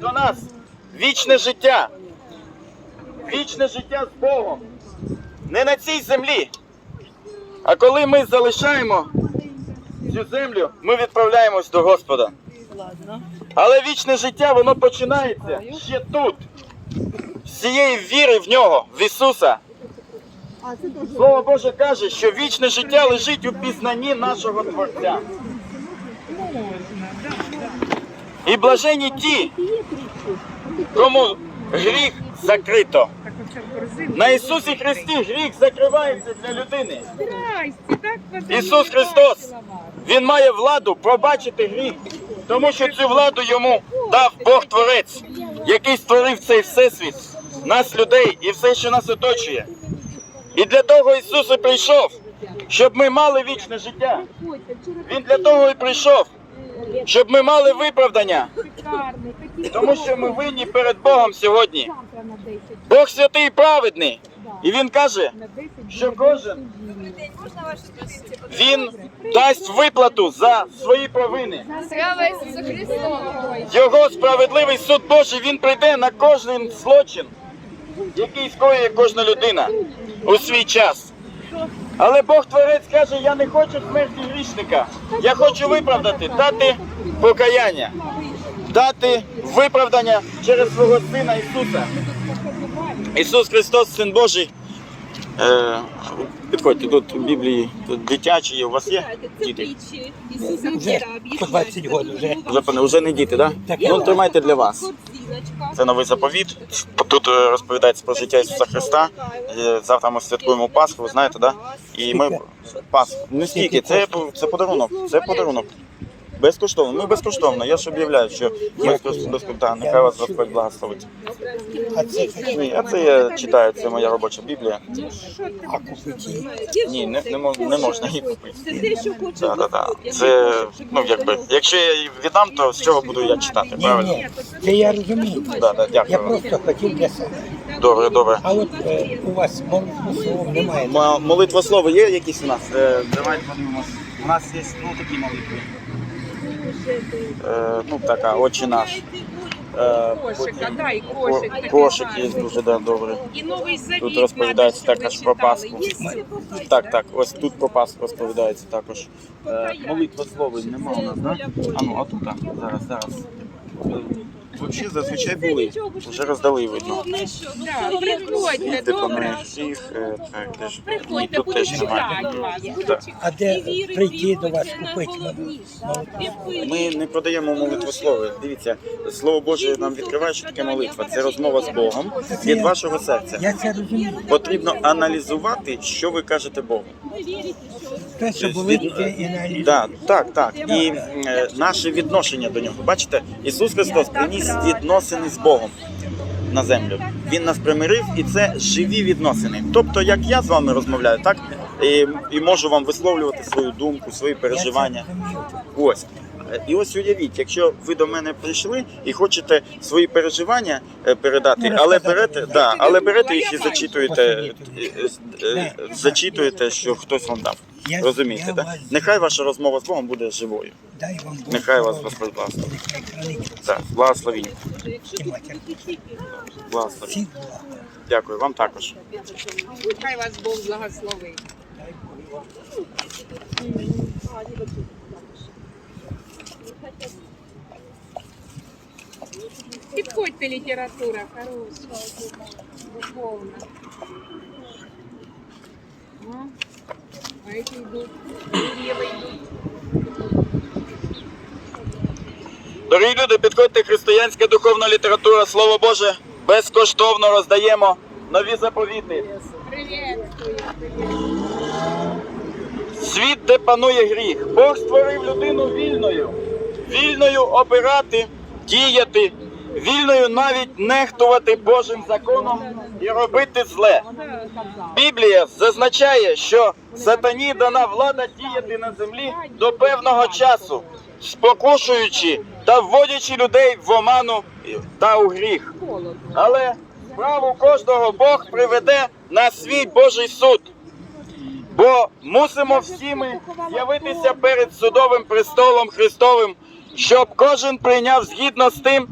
до нас вічне життя. Вічне життя з Богом. Не на цій землі. А коли ми залишаємо цю землю, ми відправляємось до Господа. Але вічне життя, воно починається ще тут. З цієї віри в нього, в Ісуса. Слово Боже каже, що вічне життя лежить у пізнанні нашого Творця. І блажені ті, кому гріх закрито. На Ісусі Христі гріх закривається для людини. Ісус Христос, Він має владу пробачити гріх, тому що цю владу йому дав Бог Творець, який створив цей всесвіт, нас, людей і все, що нас оточує. І для того Ісус і прийшов, щоб ми мали вічне життя. Він для того і прийшов, щоб ми мали виправдання, тому що ми винні перед Богом сьогодні. Бог святий і праведний. І він каже, що кожен він дасть виплату за свої провини. Його справедливий суд Божий він прийде на кожен злочин, який скоює кожна людина у свій час. Але Бог Творець каже, я не хочу смерті грішника. Я хочу виправдати, дати покаяння, дати виправдання через свого Сина Ісуса. Ісус Христос, Син Божий. Е, підходьте, тут в Біблії тут дитячі є. У вас є діти? Вже по 20 років вже. Вже, пане, вже не діти, так? Так. Ну, тримайте для вас. Це новий заповіт. Тут е, розповідається про життя Ісуса Христа. Е, Завтра ми святкуємо Пасху, ви знаєте, да? І ми Пасху. Не стільки, це, це подарунок. Це подарунок. Безкоштовно. Ну безкоштовно. Я ж об'являю, що безкоштовно. Да, нехай вас Господь благословить. А це Ні, а це я читаю, це моя робоча Біблія. а купити. Ні, не, не, мож- не можна її купити. Да, да, да. Це, ну, якби, якщо я її віддам, то з чого буду я читати, Ні, правильно? ні, це я розумію. Да, да, Я дякую. вам. просто хотів для себе. Добре, добре. А от е, у вас молитву слова немає. М- Молитва слова є якісь у нас? Е, давайте подивимось. У нас є ну, такі молитви. Е, ну, така, очі наш. Е, Кошика, потім ко- кошик. такий Кошик є гарний. дуже да, добре. І новий завіт Тут розповідається надо, щоб також ви про читали. Пасху. Є Так, так, ось тут про Пасху розповідається також. Е, молитва слова нема у нас, да? А ну, а тут, а, зараз, зараз. Взагалі зазвичай були, вже роздали видно. Да, приходьте, Типу добре. всіх, е, так, теж. Ні, Приходьте, тут теж немає. чекати вас. Буду Так. А де прийти до вас купити? Ми не продаємо молитву слова. Дивіться, слово Боже нам відкриває, що таке молитва. Це розмова з Богом від вашого серця. Я це розумію. Потрібно аналізувати, що ви кажете Богу. Те, що були вже і на Да, так, так. І е, наше відношення до нього. Бачите, Ісус Христос приніс відносини з Богом на землю. Він нас примирив, і це живі відносини. Тобто, як я з вами розмовляю, так і, і можу вам висловлювати свою думку, свої переживання. Ось. І ось уявіть, якщо ви до мене прийшли і хочете свої переживання е, передати, Ну, але берете, да, але берете їх і зачитуєте, е, е, зачитуєте, що хтось вам дав. Розумієте, так? Нехай ваша розмова з Богом буде живою. Нехай вас. Господь благословить. Так, благословіння. і матір. Благословіння. Всіх благ. Дякую вам також. Хай вас Бог благословить. Дай Бог вам. Підходьте, література хороша, духовна. Ну, А эти йдуть, ліви йдуть. Дорогі люди, підходьте християнська духовна література, слово Боже, безкоштовно роздаємо нові заповіти. Світ, де панує гріх. Бог створив людину вільною, вільною обирати, діяти, вільною навіть нехтувати Божим законом і робити зле. Біблія зазначає, що сатані дана влада діяти на землі до певного часу, спокушуючи та вводячи людей в оману та у гріх. Але справу кожного Бог приведе на свій Божий суд. Бо мусимо всі ми з'явитися перед судовим престолом Христовим, щоб кожен прийняв згідно з тим,